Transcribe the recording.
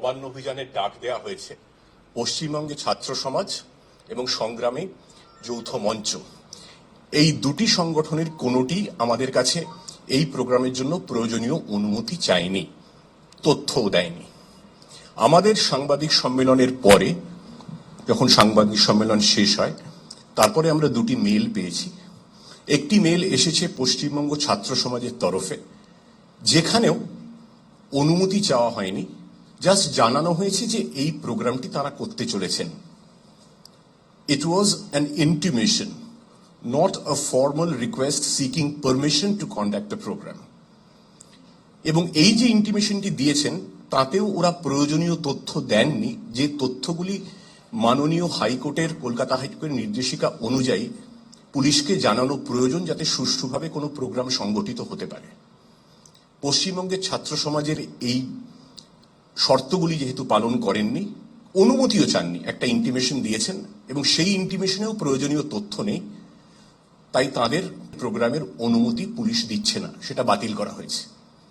নবান্ন অভিযানের ডাক দেওয়া হয়েছে। পশ্চিমবঙ্গে ছাত্র সমাজ এবং সংগ্রামে যৌথ মঞ্চ। এই দুটি সংগঠনের কোনোটি আমাদের কাছে এই প্রোগ্রামের জন্য প্রয়োজনীয় অনুমতি চায়নি, তথ্যও দেয়নি। আমাদের সাংবাদিক সম্মেলনের পরে, যখন সাংবাদিক সম্মেলন শেষ হয়, তারপরে আমরা দুটি মেল পেয়েছি। একটি মেল এসেছে পশ্চিমবঙ্গ ছাত্র সমাজের তরফে, যেখানেও অনুমতি চাওয়া হয়নি। জাস্ট জানানো হয়েছে যে এই প্রোগ্রামটি তারা করতে চলেছেন। It was an intimation not a formal request seeking permission to conduct the programme এবং এই যে ইন্টিমেশনটি দিয়েছেন, তাতেও ওরা প্রয়োজনীয় তথ্য দেননি যে তথ্যগুলি মাননীয় হাইকোর্টের কলকাতা হাইকোর্টের নির্দেশিকা অনুযায়ী পুলিশকে জানানো প্রয়োজন যাতে সুষ্ঠুভাবে কোনো প্রোগ্রাম সংগঠিত হতে পারে। পশ্চিমবঙ্গের ছাত্র সমাজের এই শর্তগুলি যেহেতু পালন করেননি, অনুমতিও চাননি, একটা ইন্টিমেশন দিয়েছেন এবং সেই ইন্টিমেশনেও প্রয়োজনীয় তথ্য নেই, তাই তাদের প্রোগ্রামের অনুমতি পুলিশ দিচ্ছে না, সেটা বাতিল করা হয়েছে।